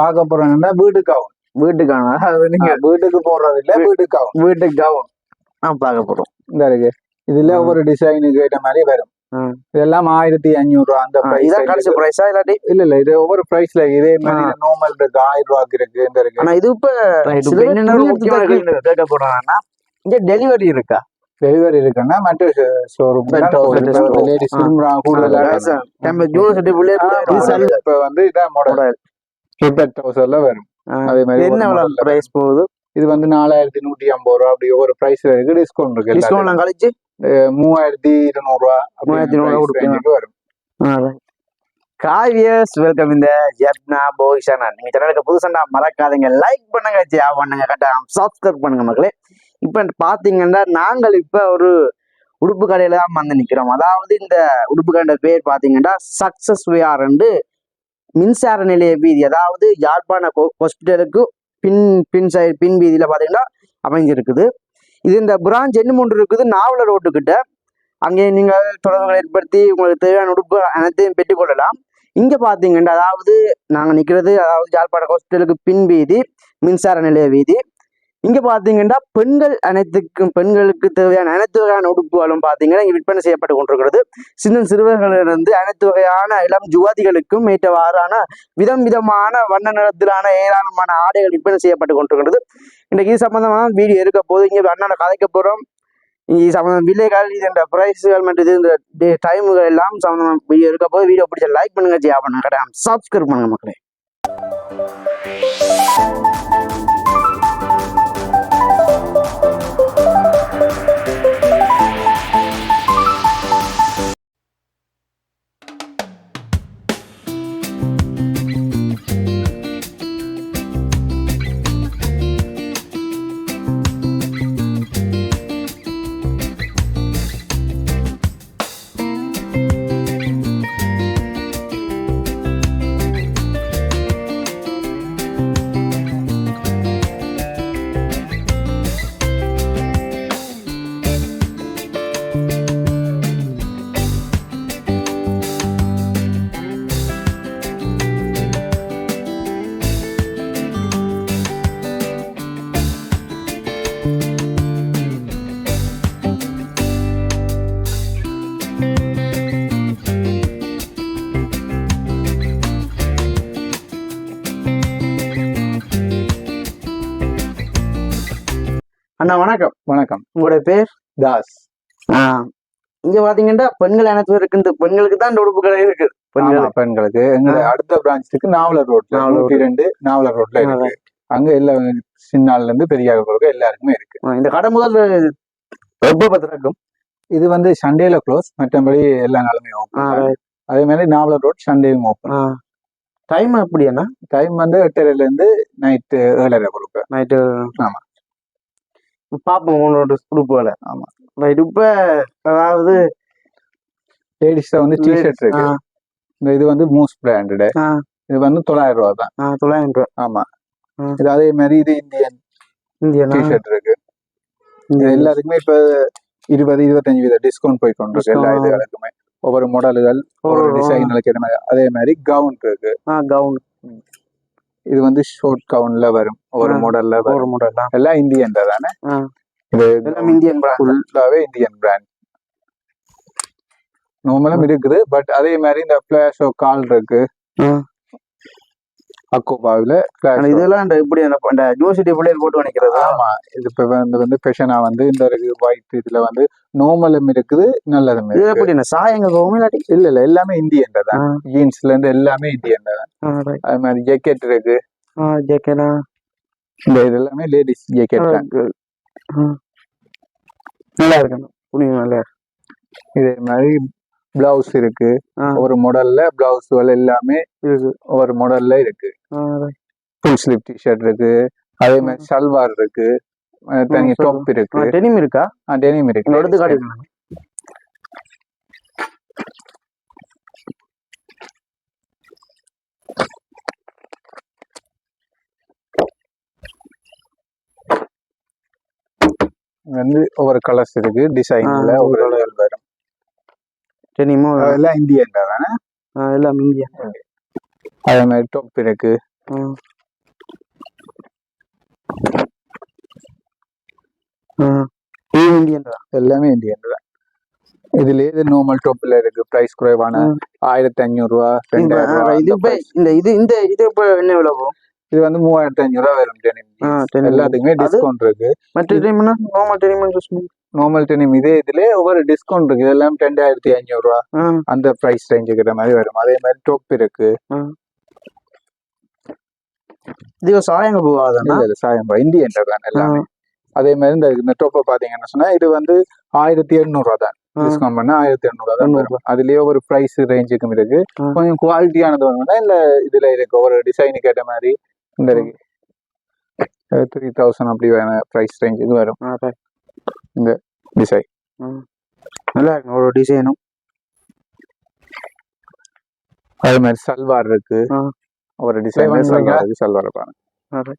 பார்க்க போறோம்னா வீட்டுக்காகும் வீட்டுக்கான? அதாவது நீங்க வீட்டுக்கு போடுறது இல்ல வீட்டுக்காகும் வீட்டுக்காகவும். நான் பார்க்க போறோம். இந்த இருக்கு. இதுல. ஒவ்வொரு டிசைனுக்கு ஏற்ற மாதிரி வரும். இதெல்லாம் ஆயிரத்தி அஞ்சூறு அந்த இதான் கடைசி பிரைஸ் இல்லாட்டி? இல்ல இல்ல இது ஒவ்வொரு பிரைஸ்ல இதே மாதிரி நார்மல் இருக்கு ஆயிரம் ரூபாய்க்கு இருக்கு இந்த இருக்கு. ஆனா இது இப்ப கேட்க போறாங்கன்னா இங்க டெலிவரி இருக்கா? டெலிவரி இருக்குன்னா மற்ற ஷோரூம். லேடிஸ். விரும்புறாங்க கூடுதலா Guys, நம்ம யூனிவர்சிட்டி பிள்ளைய இப்ப வந்து இதான் மாடல் ரிப்பேர் தௌசண்ட்ல வரும். அதே மாதிரி என்ன ஒரு பிரைஸ் போகுது? இது வந்து நாலாயிரத்தி நூத்தி ஐம்பது ரூபா அப்படி ஒவ்வொரு பிரைஸ் இருக்கு டிஸ்கவுண்ட் இருக்கு. டிஸ்கவுண்ட் கழிச்சு? மூவாயிரத்தி இருநூறு ரூபா மூவாயிரத்தி கொடுப்பீங்க. வரும். காவியர்ஸ் வெல்கம் இந்த ஜப்னா போய்ஷனா நீங்க சேனலுக்கு புதுசா மறக்காதீங்க. லைக் பண்ணுங்க ஷேர் பண்ணுங்க கட்டாயம். சப்ஸ்கிரைப் பண்ணுங்க மக்களே. இப்ப பாத்தீங்கன்னா நாங்கள் இப்ப ஒரு உடுப்பு கடையில தான் வந்து நிக்கிறோம். அதாவது இந்த உடுப்பு கடையோட பேர் பாத்தீங்கன்னா சக்சஸ் விஆர்ண்டு மின்சார நிலைய வீதி அதாவது யாழ்ப்பாண ஹாஸ்பிட்டலுக்கு பின் பின் சைடு பின் வீதியில் பார்த்தீங்கன்னா அமைஞ்சிருக்குது. இது இந்த பிரான்ச் என்ன ஒன்று இருக்குது நாவல ரோட்டுக்கிட்ட அங்கே நீங்கள் தொடர்புகளை ஏற்படுத்தி உங்களுக்கு தேவையான உடுப்பு அனைத்தையும் பெற்றுக்கொள்ளலாம் இங்கே பார்த்தீங்கன்னா அதாவது நாங்கள் நிற்கிறது அதாவது யாழ்ப்பாண ஹாஸ்பிட்டலுக்கு பின் வீதி மின்சார நிலைய வீதி. இங்க பாத்தீங்கன்னா பெண்கள் அனைத்துக்கும் பெண்களுக்கு தேவையான அனைத்து வகையான உடுப்புகளும் பாத்தீங்கன்னா இங்க விற்பனை செய்யப்பட்டு கொண்டிருக்கிறது. சின்ன சிறுவர்களிலிருந்து அனைத்து வகையான இளம் ஜுவாதிகளுக்கும் ஏற்றவாறான விதம் விதமான வண்ண நிறத்திலான ஏராளமான ஆடைகள் விற்பனை செய்யப்பட்டு கொண்டிருக்கிறது. இன்றைக்கு இது சம்பந்தமான வீடியோ இருக்க போது இங்க அண்ணாட கதைக்க போறோம். இது சம்பந்தம் விலைகள் இது இந்த பிரைஸ்கள் மற்றும் இது இந்த டைமுகள் எல்லாம் சம்பந்தம் வீடியோ இருக்க போது வீடியோ பிடிச்ச லைக் பண்ணுங்க ஜியா பண்ணுங்க கட்டாயம் சப்ஸ்கிரைப் பண்ணுங்க மக்களே. அண்ணா வணக்கம். வணக்கம். உங்களுடைய பேர்? தாஸ். இங்க பாத்தீங்கன்னா பெண்கள் அனைத்து இருக்குது பெண்களுக்கு தான் இந்த உடுப்பு கடை இருக்கு. ஆமா, பெண்கள் பெண்களுக்கு. எங்க அடுத்த பிரான்ச் இருக்கு நாவலர் ரோட்ல நூத்தி ரெண்டு நாவலர் ரோட்ல இருக்கு. அங்க எல்லா சின்னால இருந்து பெரியார்களுக்கு எல்லாருக்குமே இருக்கு. இந்த கடை முதல் எப்ப பத்திரக்கும். இது வந்து சண்டேல க்ளோஸ் மற்றபடி எல்லா நாளுமே ஓப்பன் அதே மாதிரி நாவலர் ரோட் சண்டேவும் ஓப்பன் டைம் எப்படி அண்ணா? டைம் வந்து எட்டரைல இருந்து நைட்டு ஏழரை கொடுப்பேன் நைட்டு ஆமா. பாப்போம் உங்களோட உடுப்பு வேலை ஆமா. ரைட் இப்ப அதாவது லேடிஸ் வந்து டிஷர்ட் இருக்கு. இந்த இது வந்து மூஸ் பிராண்டடு. இது வந்து தொள்ளாயிரம் ரூபா தான். தொள்ளாயிரம் ரூபாய் ஆமா. இது அதே மாதிரி இது இந்தியன் இந்தியனா டிஷர்ட் இருக்கு. இது. எல்லாருக்குமே இப்ப இருபது இருபத்தஞ்சு வீத டிஸ்கவுண்ட் போய் கொண்டிருக்கு எல்லா Discount. இதுகளுக்குமே. ஒவ்வொரு மாடல்கள் ஒவ்வொரு டிசைன்களுக்கு மாதிரி. அதே மாதிரி கவுன் இருக்கு. கவுன் இது வந்து ஷார்ட் கவுன்ல வரும். ஆ. மாடல்ல ஒரு மாடல் தான் எல்லாம் இந்தியன் தானே. இது எல்லாம் இந்தியன் brand. ஃபுல்லாவே இந்தியன் பிராண்ட் நார்மலும் இருக்குது. பட் அதே மாதிரி இந்த பிளாஷோ கால் இருக்கு. அக்கோபாவில இதெல்லாம் இந்த இப்படி அந்த யூனிவர்சிட்டி பிள்ளைகள் போட்டு நினைக்கிறது ஆமா. இது இப்ப வந்து வந்து ஃபேஷனா வந்து இந்த ஒயிட் இதுல வந்து நார்மலும் இருக்குது நல்லதும் இது இருக்கு. எப்படி என்ன சாயங்க போகும் இல்லாட்டி? இல்ல இல்ல எல்லாமே இந்தியன் தான். ஜீன்ஸ்ல இருந்து எல்லாமே இந்தியன் தான். அது மாதிரி ஜாக்கெட் இருக்கு. ஜெக்கனா இந்த இது எல்லாமே லேடிஸ் ஜாக்கெட் தான். நல்லா இருக்கணும். துணி நல்லா. இதே மாதிரி பிளவுஸ் இருக்கு. ஒரு மாடல்ல பிளவுஸ் எல்லாமே இருக்கு. ஒரு மாடல்ல இருக்கு. ஃபுல் ஸ்லீவ் டிஷர்ட் இருக்கு. அதே மாதிரி சல்வார் இருக்கு. தனி. டாப் இருக்கு. ஆ, denim இருக்கா? டெனிம் இருக்கு. எடுத்து காட்டுங்க வந்து ஒவ்வொரு கலர்ஸ் இருக்கு. டிசைன்ல ஆ, ஒவ்வொரு வரும் டெனிமோ அதெல்லாம் இந்தியன் தானே? எல்லாம் இந்தியா. அதே மாதிரி டாப் இருக்கு. இந்தியன் தான். எல்லாமே இந்தியன் தான். இதுல எது நார்மல் டாப்ல இருக்கு. பிரைஸ் குறைவான. ஆயிரத்தி அஞ்சூறு ரூபா ரெண்டாயிரம். இந்த இது இந்த இது இப்ப என்ன விலை போகும்? இது வந்து மூவாயிரத்தி அஞ்சூறு ரூபா வரும். எல்லாத்துக்குமே டிஸ்கவுண்ட் இருக்கு. மற்ற டைம்னா நார்மல் டைம் நார்மல் டெனிம் இதே இதுல ஒவ்வொரு டிஸ்கவுண்ட் இருக்கு. இதெல்லாம் ரெண்டாயிரத்தி அஞ்சூறு ரூபா அந்த பிரைஸ் ரேஞ்சுக்கிற மாதிரி வரும். அதே மாதிரி டாப் இருக்கு. இது இல்ல, இல்ல, சாயம் இந்தியன் தான் எல்லாமே. அதே மாதிரி இந்த இந்த டோப்பை பாத்தீங்கன்னா சொன்னா இது வந்து ஆயிரத்தி எண்ணூறு ரூபா தான். டிஸ்கவுண்ட் பண்ணா ஆயிரத்தி எண்ணூறு தான் அதுலயே ஒரு பிரைஸ் ரேஞ்சுக்கும் இருக்கு. கொஞ்சம் குவாலிட்டியானது வேணும்னா இல்ல இதுல இருக்கு. ஒரு டிசைனுக்கு ஏற்ற மாதிரி இந்த இருக்கு. த்ரீ தௌசண்ட் அப்படி வேணும் பிரைஸ் ரேஞ்ச் இது வரும். right. டிசைன் நல்லா இருக்கு ஒரு டிசைனும் அதே மாதிரி சல்வார் இருக்கு. ஒரு டிசைன் சல்வார் இருக்கு?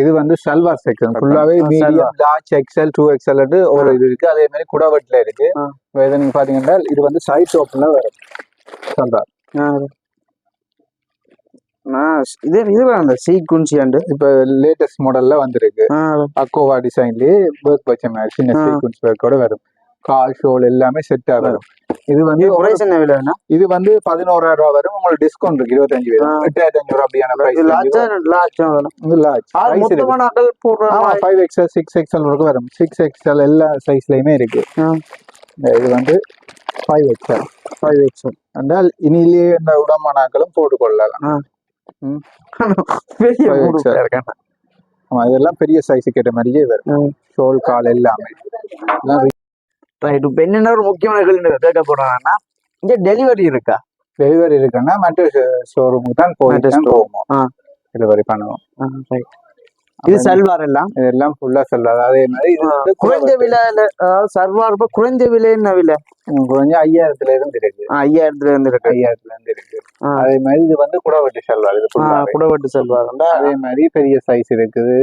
இது வந்து சல்வார் செக்ஷன் ஃபுல்லாவே medium. Large XL two XL ஒரு இது இருக்கு. அதே மாதிரி குடவட்டில இருக்கு. இதை நீங்க பாத்தீங்கன்னா இது வந்து சைட் ஓப்பன்ல வரும். சல்வார் இது இது அந்த சீக்வன்சி அண்டு இப்ப லேட்டஸ்ட் மாடல்ல வந்திருக்கு. அக்கோவா டிசைன்லயே ஒர்க் வச்ச மாதிரி சின்ன. சீக்வன்ஸ் ஒர்க்கோட வரும். கால் ஷோல் எல்லாமே செட்டா வரும். இது வந்து இது பிரைஸ் என்ன? விலைன்னா இது வந்து பதினோராயிரம் ரூபாய் வரும். உங்களுக்கு டிஸ்கவுண்ட் இருக்கு இருபத்தஞ்சு பேர் ஆ. எட்டாயிரத்தி அஞ்சூறு ரூபா அப்படியான price large. Five XL six XL வரைக்கும் வரும். சிக்ஸ் எக்ஸ்எல் எல்லா சைஸ்லயுமே இருக்கு. இது வந்து ஃபைவ் எக்ஸ்எல் five XL. என்றால் இனியிலேயே இந்த உடம்பானாக்களும் போட்டுக்கொள்ளலாம். ஆமா இதெல்லாம் பெரிய சைஸ் கேட்ட மாதிரியே வரும். ஷோல் கால் எல்லாம் ரைட் இப்ப என்னென்ன ஒரு முக்கியமான கேள்வி கேட்க போறாங்கன்னா இங்க டெலிவரி இருக்கா? டெலிவரி இருக்குன்னா மற்ற ஷோரூமுக்கு தான். போவோம். டெலிவரி பண்ணுவோம். ரைட் இது சல்வார் எல்லாம்? இதெல்லாம் ஃபுல்லா சொல்லாது அதே மாதிரி இது வந்து குறைந்த விலையில அதாவது சல்வார் இப்ப குறைந்த விலை என்ன விலை? கொஞ்சம் ஐயாயிரத்துல இருந்து இருக்கு. ஐயாயிரத்துல இருந்து இருக்கு. ஐயாயிரத்துல இருந்து இருக்கு. அதே மாதிரி இது வந்து குடவட்டி சல்வார். இது குடவட்டு சல்வார் அதே மாதிரி பெரிய சைஸ் இருக்குது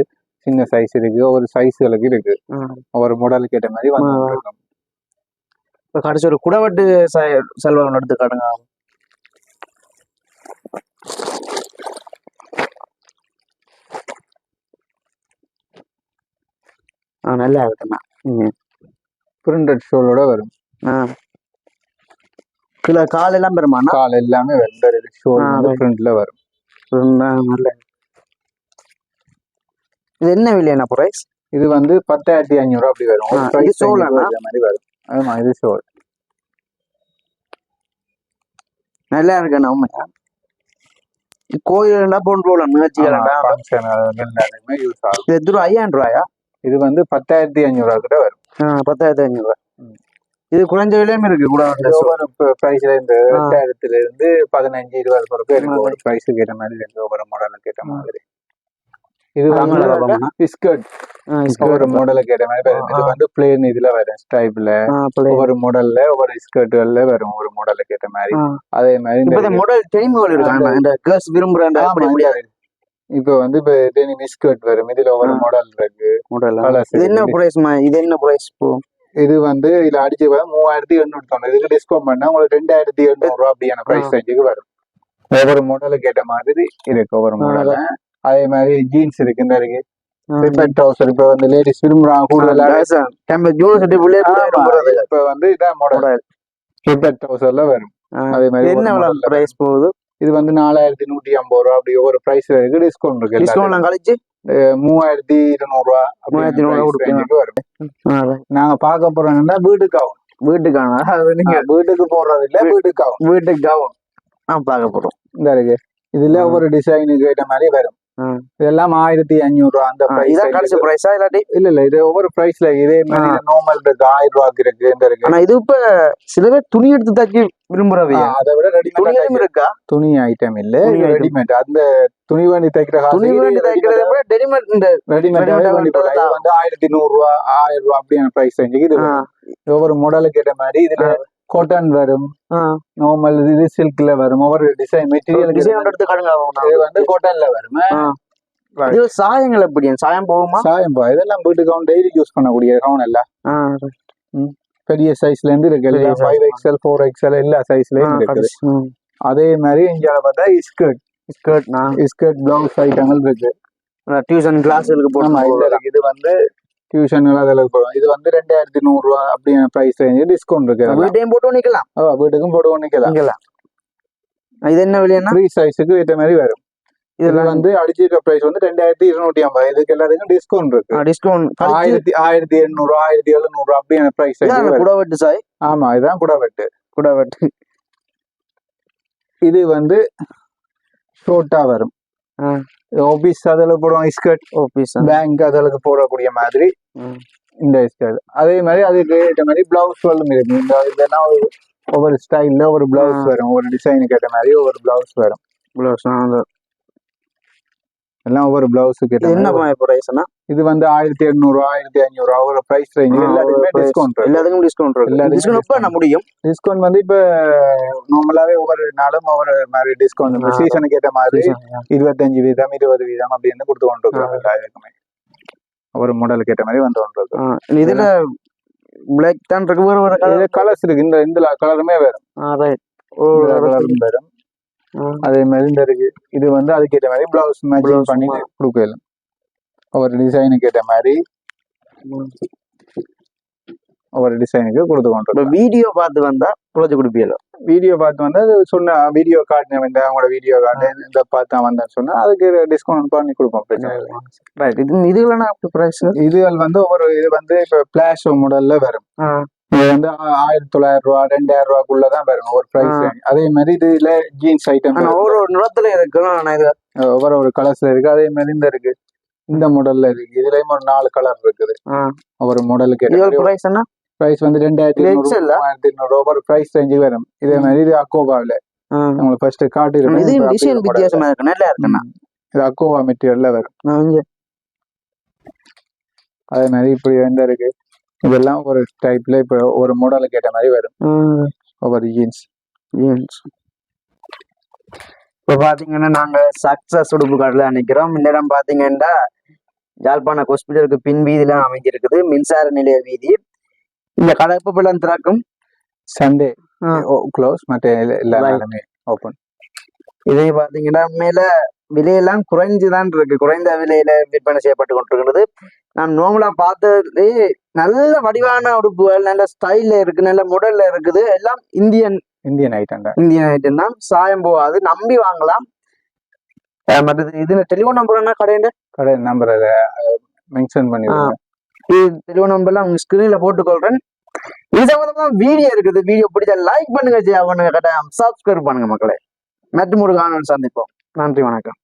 சின்ன சைஸ் இருக்கு ஒவ்வொரு சைஸ்களுக்கு இருக்கு. ஒவ்வொரு மாடலுக்கு ஏற்ற மாதிரி வந்து இப்ப கடைசி ஒரு குடவட்டு ச- சல்வார் ஒன்று எடுத்து காட்டுங்க. ஆ நல்லா இருக்குண்ணா ம். பிரிண்டட் ஷோலோட வரும். ஆ. கிலோ கால் எல்லாம் பெருமாண்ணா கால் எல்லாமே வரும் ஷோல் வந்து. பிரிண்ட்ல வரும். நல்ல. இது என்ன விலைண்ணா பிரைஸ் இது வந்து பத்தாயிரத்தி ஐநூறு அப்படி வரும். சோல் மாதிரி வரும். ஆமா இது ஷோல் நல்லா இருக்குண்ணா உண்மையா கோயில் போன் போகலாம் நிகழ்ச்சிகள் யூஸ் ஆகும். இது எத்தனை ஐயாயிரம் ரூபாயா? இது வந்து பத்தாயிரத்தி ஐநூறு கிட்ட வரும். பத்தாயிரத்தி ம். இது குறைஞ்ச விலையும் இருக்கு கூட ஒவ்வொரு பிரைஸ்ல இருந்து ஆ. எட்டாயிரத்துல இருந்து பதினஞ்சு இருபது இருக்கு ஆ. ஒரு பிரைஸுக்கு ஏற்ற மாதிரி இருக்கு ஒவ்வொரு மாடலுக்கு ஏற்ற. மாதிரி. இது. பிஸ்கட் ஒவ்வொரு மாடலுக்கு ஏற்ற மாதிரி வரும். இது. வந்து பிளேன் இதுல வரும் ஸ்டைப்ல ஒவ்வொரு மாடல்ல ஒவ்வொரு ஸ்கர்ட்டுகள்ல வரும் ஒரு மாடலுக்கு ஏற்ற மாதிரி. அதே மாதிரி இந்த மாடல் இருக்காங்க இந்த கேர்ள்ஸ் விரும்புற அந்த ஆமா, அப்படி இந்த இப்ப வந்து இப்ப டெனிம் ஸ்கர்ட் வரும். இதுல ஒவ்வொரு. மாடல் இருக்கு. மாடல் என்ன இருக்கு. பிரைஸ் இது என்ன பிரைஸ் இப்போ இது வந்து இதுல அடிச்சு மூவாயிரத்தி எண்ணூத்தி தொண்ணூறு இதுக்கு டிஸ்கவுண்ட் பண்ணா உங்களுக்கு ரெண்டாயிரத்தி எண்ணூறு ரூபா அப்படியான பிரைஸ் ரேஞ்சுக்கு வரும். ஒவ்வொரு மாடலுக்கு ஏற்ற மாதிரி இருக்கு ஒவ்வொரு மாடல் அதே மாதிரி ஜீன்ஸ் இருக்கு இந்த இருக்கு. ரிப்பன் ட்ரௌசர் இப்ப வந்து லேடிஸ் விரும்புறாங்க கூடுதலா நம்ம இப்ப வந்து இதான் மாடல் ரிப்பன் ட்ரௌசர்ல வரும். அதே மாதிரி என்ன ஒரு பிரைஸ் போகுது? இது வந்து நாலாயிரத்தி நூத்தி ஐம்பது ரூபா. அப்படி ஒவ்வொரு பிரைஸ் இருக்கு. டிஸ்கவுண்ட் இருக்கு. டிஸ்கவுண்ட் கழிச்சு? மூவாயிரத்தி இருநூறு ரூபா மூவாயிரத்தி கொடுப்பீங்க. வரும். நாங்க பார்க்க போறோம்னா வீட்டுக்கு ஆகும் வீட்டுக்கான? அது நீங்க ஆ, வீட்டுக்கு போடுறது இல்ல வீட்டுக்கு ஆகும் வீட்டுக்கு ஆகும் ஆ பார்க்க போறோம். இந்த இருக்கு. இதுல. ஒவ்வொரு டிசைனுக்கு ஏற்ற மாதிரி வரும். இதெல்லாம் ஆயிரத்தி அஞ்சூறு ரூபா அந்த இதான் கடைசி பிரைஸா இல்லாட்டி? இல்ல இல்ல இது ஒவ்வொரு பிரைஸ்ல இதே மாதிரி நார்மல் இருக்கு ஆயிரம் ரூபாய்க்கு இருக்கு இந்த இருக்கு. ஆனா இது இப்ப சில பேர் துணி எடுத்து தச்சு விரும்புறவை ஆ, அதை விட ரெடிமேட் இருக்கா? துணி ஐட்டம் இல்ல. ரெடிமேட் அந்த துணி வண்டி தைக்கிற துணி வேண்டி தைக்கிறத விட ரெடிமேட் இந்த. இது வந்து ஆயிரத்தி நூறு ரூபா ஆயிரம் ரூபா அப்படியான பிரைஸ் ரேஞ்சுக்கு இது. ஒவ்வொரு மாடலுக்கு ஏற்ற மாதிரி இதுல காட்டன் வரும். நார்மல் இது சில்க்ல வரும். ஒவ்வொரு டிசைன் மெட்டீரியல் டிசைன் எடுத்து காட்டுங்க இது வந்து காட்டன்ல வரும். இது சாயங்கள் எப்படி? சாயம் போகுமா? சாயம் பா இதெல்லாம் வீட்டுக்கு அவன் டெய்லி யூஸ் பண்ணக்கூடிய கவுன் எல்லாம். பெரிய சைஸ்ல இருந்து இருக்கு. எல்லாம் ஃபைவ். எக்ஸ்எல் ஃபோர் எக்ஸ்எல் எல்லா சைஸ்லயும் இருக்குது. ம். அதே மாதிரி இங்க பார்த்தா ஸ்கர்ட் ஸ்கர்ட்னா ஸ்கர்ட் பிளவுஸ் ஐட்டங்கள் இருக்கு. டியூஷன் கிளாஸ்களுக்கு இருக்கு. இது வந்து டியூஷன் அதில் போடும் இது வந்து ரெண்டாயிரத்தி நூறு ரூபா அப்படியான பிரைஸ் ரேஞ்சு டிஸ்கவுண்ட் இருக்கு. வீட்டையும் போட்டு நிக்கலாம் ஆ, வீட்டுக்கும் போட்டு நிக்கலாம் இது என்ன விலைன்னா? த்ரீ சைஸுக்கு ஏற்ற மாதிரி வரும். இது இதெல்லாம் வந்து அடிச்சிருக்க பிரைஸ் வந்து ரெண்டாயிரத்தி இருநூத்தி ஐம்பது. இதுக்கு எல்லாத்துக்கும் டிஸ்கவுண்ட் இருக்கு. டிஸ்கவுண்ட் ஆயிரத்தி ஆயிரத்தி எண்ணூறு ஆயிரத்தி எழுநூறு அப்படியான பிரைஸ் கூட வெட்டு சாய். ஆமா இதுதான் கூட வெட்டு கூட வெட்டு இது வந்து ஷோர்ட்டா வரும். ஆபீஸ் அதில் போடுவோம் ஸ்கர்ட் ஆஃபீஸ் பேங்க் அதில் போடக்கூடிய மாதிரி. இந்த ஸ்கர்ட் அதே மாதிரி அதுக்கு ஏற்ற மாதிரி பிளவுஸ் இருக்கு. இந்த இதெல்லாம் ஒரு- ஒவ்வொரு ஸ்டைல்ல ஒரு பிளவுஸ். வரும். ஒவ்வொரு டிசைனுக்கு ஏற்ற மாதிரி ஒவ்வொரு பிளவுஸ் வரும். எல்லாம் ஒவ்வொரு பிளவுஸுக்கு என்ன மாதிரி ப்ரைஸ்னா இது வந்து ஆயிரத்தி எண்ணூறு ஆயிரத்தி அஞ்சூறு ஒரு பிரைஸ் ரேஞ்ச் ஆ, எல்லாத்துக்குமே ஒரு. டிஸ்கவுண்ட் எல்லாத்துக்கும் டிஸ்கவுண்ட் இருக்கு. டிஸ்கவுண்ட் எப்ப discount. முடியும்? டிஸ்கவுண்ட் வந்து இப்ப நார்மலாவே ஒவ்வொரு நாளும் ஒவ்வொரு மாதிரி டிஸ்கவுண்ட். சீசனுக்கு ஏற்ற மாதிரி இருபத்தஞ்சு வீதம் இருபது வீதம் அப்படின்னு கொடுத்து கொண்டு இருக்கோம் எல்லாருக்குமே ஒவ்வொரு மாடலுக்கு ஏற்ற மாதிரி வந்து கொண்டு இருக்கோம் இதுல பிளாக் தான் இருக்கு. வேற வேற கலர்ஸ் இருக்கு. இந்த இந்த கலருமே வரும் ரைட் ஓ இந்த கலரும் வரும். அதே மாதிரி இந்த இருக்கு. இது வந்து அதுக்கு ஏற்ற மாதிரி பிளவுஸ் மேட்சிங் பண்ணி கொடுக்கலாம் ஒவ்வொரு டிசைனுக்கு ஏற்ற மாதிரி ஒவ்வொரு டிசைனுக்கு கொடுத்து கொண்டு வீடியோ பார்த்து வந்தா குறைச்சு கொடுப்பீங்களோ வீடியோ பார்த்து வந்து அது சொன்ன வீடியோ காட்டின இந்த அவங்களோட வீடியோ காட்டு இந்த பார்த்து தான் வந்தேன்னு சொன்னா அதுக்கு டிஸ்கவுண்ட் பண்ணி கொடுப்போம் பிரச்சனை இல்லை. ரைட் இது இதுலனா பிரைஸ் இதுகள் வந்து ஒவ்வொரு இது வந்து இப்ப பிளாஷ் மாடல்ல வரும். இது வந்து ஆயிரத்தி தொள்ளாயிரம் ரூபா ரெண்டாயிரம் ரூபாக்குள்ளதான் வரும் ஒரு பிரைஸ். அதே மாதிரி இதுல ஜீன்ஸ் ஐட்டம் ஒவ்வொரு நிறத்துல இருக்கணும் ஆனா இது ஒவ்வொரு ஒரு கலர்ஸ்ல இருக்கு. அதே மாதிரி இந்த இருக்கு. இந்த மாடல்ல இருக்கு. இதுலயும் ஒரு நாலு கலர் இருக்குது. ஒவ்வொரு மாடலுக்கு பிரைஸ் என்ன? பிரைஸ் வந்து ரெண்டாயிரத்தி ஐநூறு? மூவாயிரத்தி ஐநூறு ஒவ்வொரு பிரைஸ் ரேஞ்சு வரும். இதே மாதிரி இது அக்கோபாவில. உங்களுக்கு ஃபர்ஸ்ட் காட்டி ஆனா இது டிசைன் வித்தியாசமா இருக்கு. நல்லா இருக்குண்ணா இது அக்கோவா மெட்டீரியல்ல வரும். அதே மாதிரி இப்படி வந்து இருக்கு. இதெல்லாம் ஒரு டைப்ல இப்ப ஒரு மாடலுக்கு ஏற்ற மாதிரி வரும். ஒவ்வொரு ஜீன்ஸ் jeans. இப்ப பாத்தீங்கன்னா நாங்க சக்சஸ் உடுப்பு கடையில நிக்கிறோம் இந்த இடம் பாத்தீங்கன்னா யாழ்ப்பாண ஹாஸ்பிட்டலுக்கு பின் வீதியில அமைஞ்சிருக்குது. மின்சார நிலைய வீதி. இந்த கடை எப்ப திறக்கும். சண்டே. க்ளோஸ் மற்ற எல்லா- ஓப்பன் இதை பாத்தீங்கன்னா மேல விலையெல்லாம் குறைஞ்சுதான் இருக்கு. குறைந்த விலையில விற்பனை செய்யப்பட்டு கொண்டிருக்கிறது. நான் நார்மலா பார்த்தது நல்ல வடிவான உடுப்புகள் நல்ல ஸ்டைல்ல இருக்கு நல்ல முடல்ல இருக்குது. எல்லாம் Indian Indian item Indian item தான். சாயம் போகாது. நம்பி வாங்கலாம். மற்றது இது டெலிஃபோன் நம்பர் என்ன கடையில கடை நம்பர் மென்ஷன் பண்ணி. டெலிஃபோன் நம்பர்லாம் உங்க ஸ்கிரீன்ல போட்டுக்கொள்றேன். இது சம்பந்தமா வீடியோ இருக்குது. வீடியோ பிடிச்சா லைக் பண்ணுங்க ஜெயா பண்ணுங்க கட்டாயம் சப்ஸ்கிரைப் பண்ணுங்க மக்களே. மெட்டு முருகானன் சந்திப்போம். நன்றி வணக்கம்.